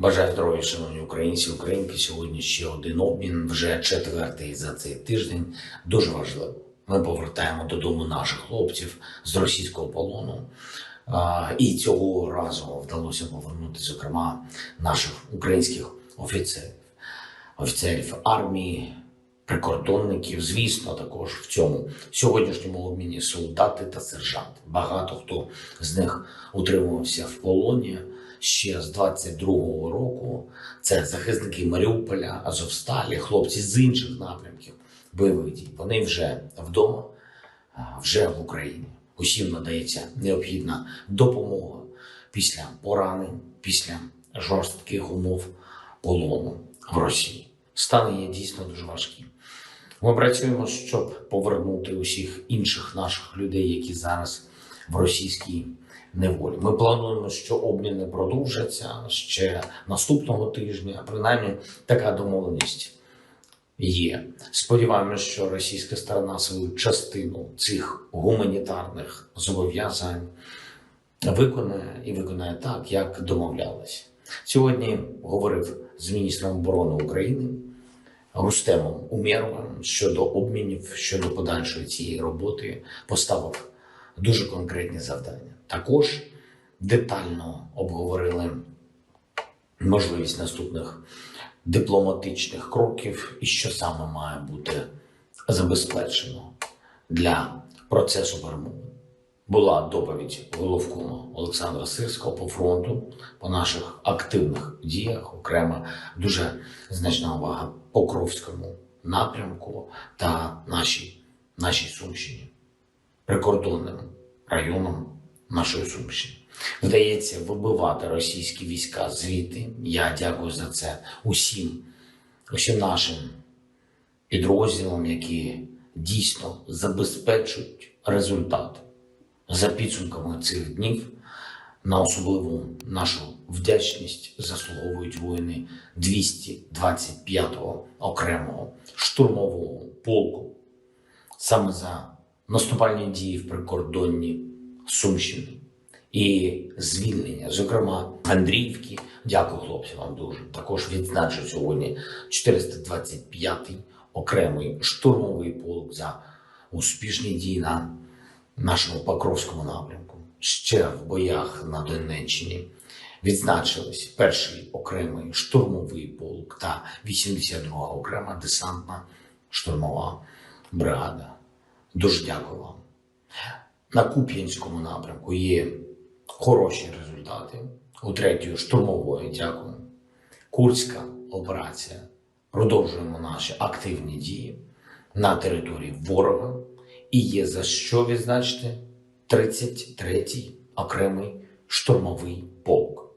Бажаю здоров'я, шановні українці, українки. Сьогодні ще один обмін, вже четвертий за цей тиждень. Дуже важливо. Ми повертаємо додому наших хлопців з російського полону. І цього разу вдалося повернути, зокрема, наших українських офіцерів, офіцерів армії, прикордонників. Звісно, також в цьому сьогоднішньому обміні солдати та сержанти. Багато хто з них утримувався в полоні ще з 22-го року. Це захисники Маріуполя, Азовсталі, хлопці з інших напрямків бойових дій. Вони вже вдома, вже в Україні. Усім надається необхідна допомога після поранень, після жорстких умов полону в Росії. Стани є дійсно дуже важкі. Ми працюємо, щоб повернути усіх інших наших людей, які зараз в російській неволі. Ми плануємо, що обміни продовжаться ще наступного тижня. Принаймні, така домовленість є. Сподіваємося, що російська сторона свою частину цих гуманітарних зобов'язань виконає і виконає так, як домовлялися. Сьогодні говорив з міністром оборони України Рустемом Умєровим щодо обмінів, щодо подальшої цієї роботи, поставив дуже конкретні завдання. Також детально обговорили можливість наступних дипломатичних кроків і що саме має бути забезпечено для процесу перемоги. Була доповідь головкома Олександра Сирського по фронту, по наших активних діях, окремо дуже значна увага Покровському напрямку та нашій, нашій Сумщині, прикордонним районам нашої Сумщини. Вдається вибивати російські війська звідти. Я дякую за це усім, усім нашим підрозділам, які дійсно забезпечують результати за підсумками цих днів. На особливу нашу вдячність заслуговують воїни 225-го окремого штурмового полку саме за наступальні дії в прикордонні Сумщини і звільнення, зокрема Андріївки. Дякую, хлопці, вам дуже. Також відзначу сьогодні 425-й окремий штурмовий полк за успішні дії на нашому Покровському напрямку. Ще в боях на Донеччині відзначились перший окремий штурмовий полк та 82-га окрема десантна штурмова бригада. Дуже дякую вам. На Куп'янському напрямку є хороші результати. У третьої штурмової дякую. Курська операція. Продовжуємо наші активні дії на території ворога. І є за що відзначити 33-й окремий штурмовий полк,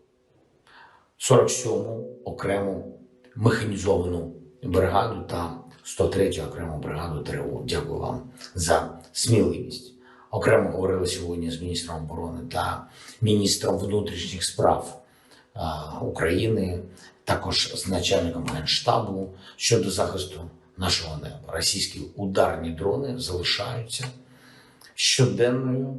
47-му окрему механізовану бригаду та 103-ю окрему бригаду ТРО. Дякую вам за сміливість. Окремо говорили сьогодні з міністром оборони та міністром внутрішніх справ України, також з начальником генштабу щодо захисту нашого неба. Російські ударні дрони залишаються щоденною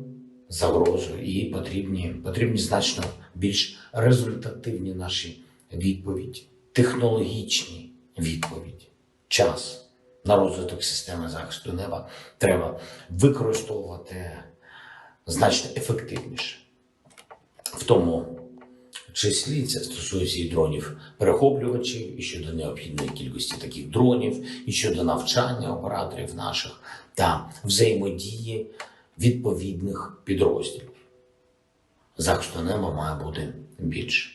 загрозою і потрібні, потрібні значно більш результативні наші відповіді, технологічні відповіді. Час на розвиток системи захисту неба треба використовувати значно ефективніше. В тому числі це стосується і дронів перехоплювачів, і щодо необхідної кількості таких дронів, і щодо навчання операторів наших та взаємодії відповідних підрозділів. Захисту неба має бути більше.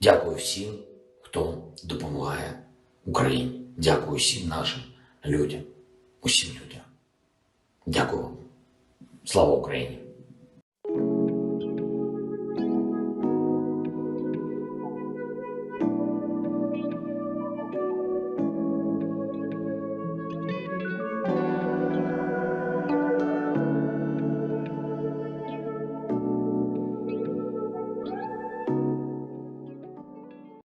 Дякую всім, хто допомагає Україні. Дякую всім нашим людям, усім людям. Дякую вам. Слава Україні!